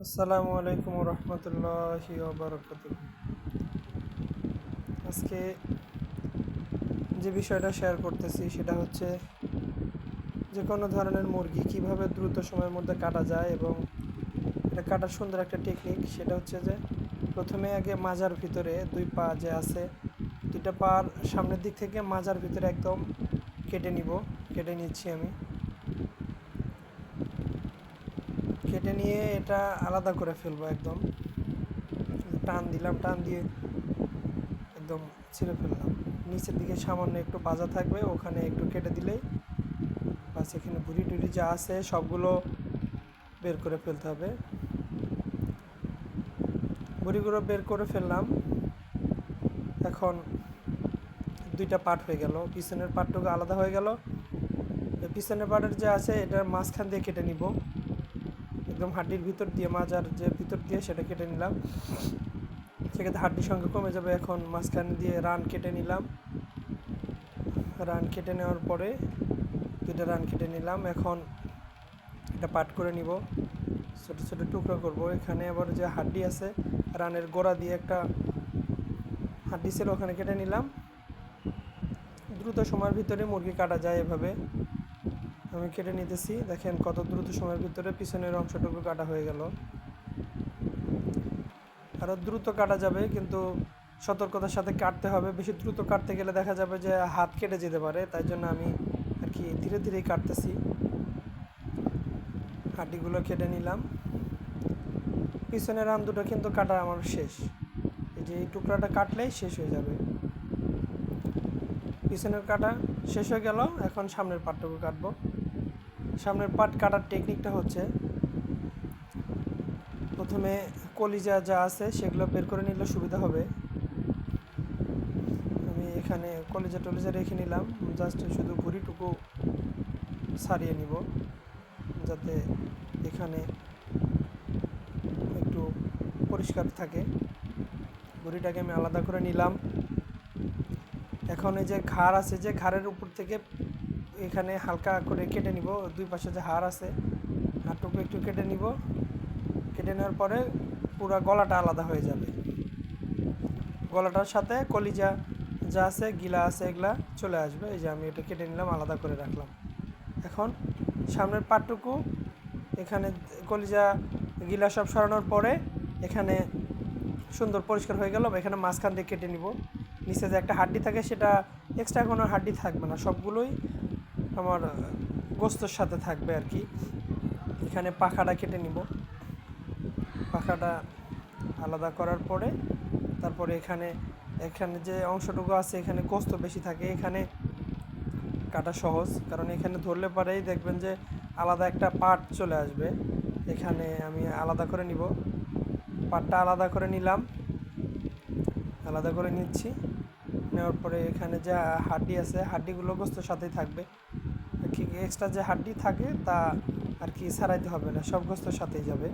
আসসালামু আলাইকুম রহমতুল্লাহি আজকে যে বিষয়টা শেয়ার করতেছি সেটা হচ্ছে যে কোনো ধরনের মুরগি কীভাবে দ্রুত সময়ের মধ্যে কাটা যায় এবং এটা কাটার সুন্দর একটা টেকনিক সেটা হচ্ছে যে প্রথমে আগে মাজার ভিতরে দুই পা যে আছে, দুইটা পার সামনের দিক থেকে মাজার ভিতরে একদম কেটে নিব, কেটে নিচ্ছি আমি। কেটে নিয়ে এটা আলাদা করে ফেলব একদম। টান দিলাম, টান দিয়ে একদম ছিঁড়ে ফেললাম। নিচের দিকে সামান্য একটু বাজা থাকবে, ওখানে একটু কেটে দিলেই বাস এখানে ভুড়ি টুড়ি যা আছে সবগুলো বের করে ফেলতে হবে। ভুড়িগুলো বের করে ফেললাম। এখন দুইটা পার্ট হয়ে গেল, পিছনের পার্টটুকু আলাদা হয়ে গেল। পিছনের পার্টের যে আছে, এটার মাঝখান দিয়ে কেটে নিব। একদম হাড্ডির ভিতর দিয়ে, মাজার যে ভিতর দিয়ে সেটা কেটে নিলাম। সেক্ষেত্রে হাড্ডির সঙ্গে কমে যাবে এখন, মাঝখান দিয়ে রান কেটে নিলাম। রান কেটে নেওয়ার পরে দুইটা রান কেটে নিলাম। এখন এটা পাট করে নিব। ছোটো ছোটো টুকরো করব। এখানে আবার যে হাড্ডি আছে, রানের গোড়া দিয়ে একটা হাড্ডি ছিল, ওখানে কেটে নিলাম। দ্রুত সময়ের ভিতরে মুরগি কাটা যায় এভাবে। আমি কেটে নিতেছি। দেখেন কত দ্রুত সময়ের ভিতরে পিছনের অংশটুকু কাটা হয়ে গেল। আরও দ্রুত কাটা যাবে, কিন্তু সতর্কতার সাথে কাটতে হবে। বেশি দ্রুত কাটতে গেলে দেখা যাবে যে হাত কেটে যেতে পারে, তাই জন্য আমি আর কি ধীরে ধীরেই কাটতেছি। হাড্ডিগুলো কেটে নিলাম। পিছনের রান দুটো কিন্তু কাটা আমার শেষ। এই যে এই টুকরাটা কাটলেই শেষ হয়ে যাবে। পিছনের কাটা শেষ হয়ে গেল, এখন সামনের পাটটুকু কাটবো। সামনের পাট কাটার টেকনিকটা হচ্ছে, প্রথমে কলিজা যা আছে সেগুলো বের করে নিলে সুবিধা হবে। আমি এখানে কলিজা টলিজা রেখে নিলাম জাস্ট শুধু ভুড়িটুকু সারিয়ে নিব, যাতে এখানে একটু পরিষ্কার থাকে। ভুড়িটাকে আমি আলাদা করে নিলাম। এখন এই যে ঘাড় আছে, যে ঘাড়ের উপর থেকে এখানে হালকা করে কেটে নিব। দুই পাশে যে হাড় আছে, হাড়টুকু একটু কেটে নিব। কেটে নেওয়ার পরে পুরো গলাটা আলাদা হয়ে যাবে। গলাটার সাথে কলিজা যা আছে, গিলা আছে, এগুলা চলে আসবে। এই যে আমি এটা কেটে নিলাম, আলাদা করে রাখলাম। এখন সামনের পাটটুকু, এখানে কলিজা, গিলা সব সরানোর পরে এখানে সুন্দর পরিষ্কার হয়ে গেল। এখানে মাঝখান দিয়ে কেটে নিব। নিচে যে একটা হাড্ডি থাকে, সেটা এক্সট্রা কোনো হাড্ডি থাকবে না। সবগুলোই আমার গোস্তর সাথে থাকবে আর কি। এখানে পাখাটা কেটে নিব। পাখাটা আলাদা করার পরে, তারপরে এখানে এখানে যে অংশটুকু আছে, এখানে গোস্ত বেশি থাকে। এখানে কাটা সহজ, কারণ এখানে ধরলে পরেই দেখবেন যে আলাদা একটা পাট চলে আসবে। এখানে আমি আলাদা করে নিব। পার্টটা আলাদা করে নিলাম। আলাদা করে নিচ্ছি। নেওয়ার পরে এখানে যা হাড্ডি আছে, হাড্ডিগুলো গোস্তর সাথেই থাকবে। কি এক্সট্রা যে হাড্ডি থাকে, তা আর কি ছাড়াইতে হবে না, সব গোস্তর সাথেই যাবে।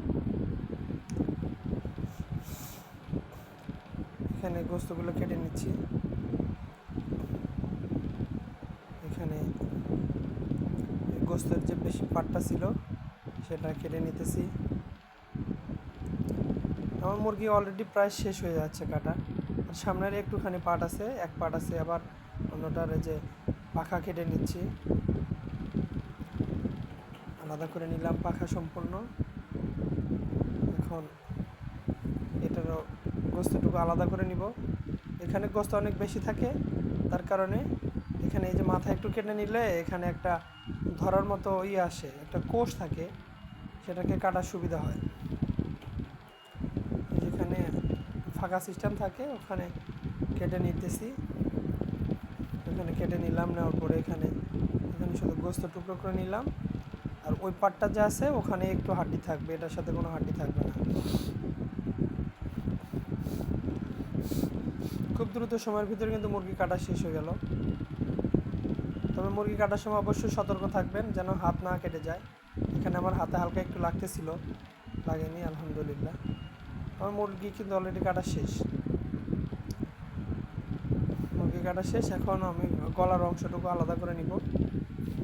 এখানে গোস্তগুলো কেটে নিচ্ছি। এখানে গোস্তের যে বেশি পাটটা ছিল, সেটা কেটে নিতেছি। আমার মুরগি অলরেডি প্রায় শেষ হয়ে যাচ্ছে কাটা। আর সামনের একটুখানি পাট আছে, এক পাট আছে, আবার অন্যটার যে পাখা কেটে নিচ্ছি। আলাদা করে নিলাম, পাখা সম্পূর্ণ। এখন এটারও গোস্তটুকু আলাদা করে নিব। এখানে গোস্ত অনেক বেশি থাকে, তার কারণে এখানে এই যে মাথা একটু কেটে নিলে এখানে একটা ধরার মতো ইয়ে আসে, একটা কোষ থাকে, সেটাকে কাটার সুবিধা হয়। যেখানে ফাঁকা সিস্টেম থাকে, ওখানে কেটে নিতেছি। এখানে কেটে নিলাম, নেওয়ার পরে এখানে এখানে শুধু গোস্ত টুকরো করে নিলাম। আর ওই পাটটা যা আছে, ওখানে একটু হাড্ডি থাকবে। এটার সাথে কোনো হাড্ডি থাকবে না। খুব দ্রুত সময়ের ভিতরে কিন্তু মুরগি কাটা শেষ হয়ে গেল। তবে মুরগি কাটার সময় অবশ্যই সতর্ক থাকবেন, যেন হাত না কেটে যায়। এখানে আমার হাতে হালকা একটু লাগতেছিল। লাগেনি, আলহামদুলিল্লাহ। আমার মুরগি কিন্তু অলরেডি কাটা শেষ। কাটা শেষ, এখন আমি গলার অংশটুকু আলাদা করে নিব।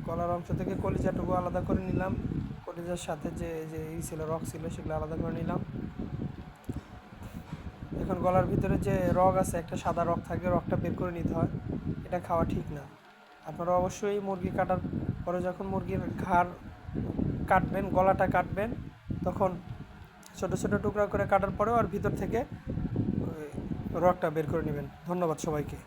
গলার অংশ থেকে কলিজাটুকু আলাদা করে নিলাম। কলিজার সাথে যে যে ই ছিল রক ছিল, সেগুলো আলাদা করে নিলাম। এখন গলার ভিতরে যে রগ আছে, একটা সাদা রগ থাকে, রগটা বের করে নিতে হয়। এটা খাওয়া ঠিক না। আপনারা অবশ্যই মুরগি কাটার পরে যখন মুরগির ঘাড় কাটবেন, গলাটা কাটবেন, তখন ছোট ছোট টুকরা করে কাটার পরেও আর ভিতর থেকে রগটা বের করে নেবেন। ধন্যবাদ সবাইকে।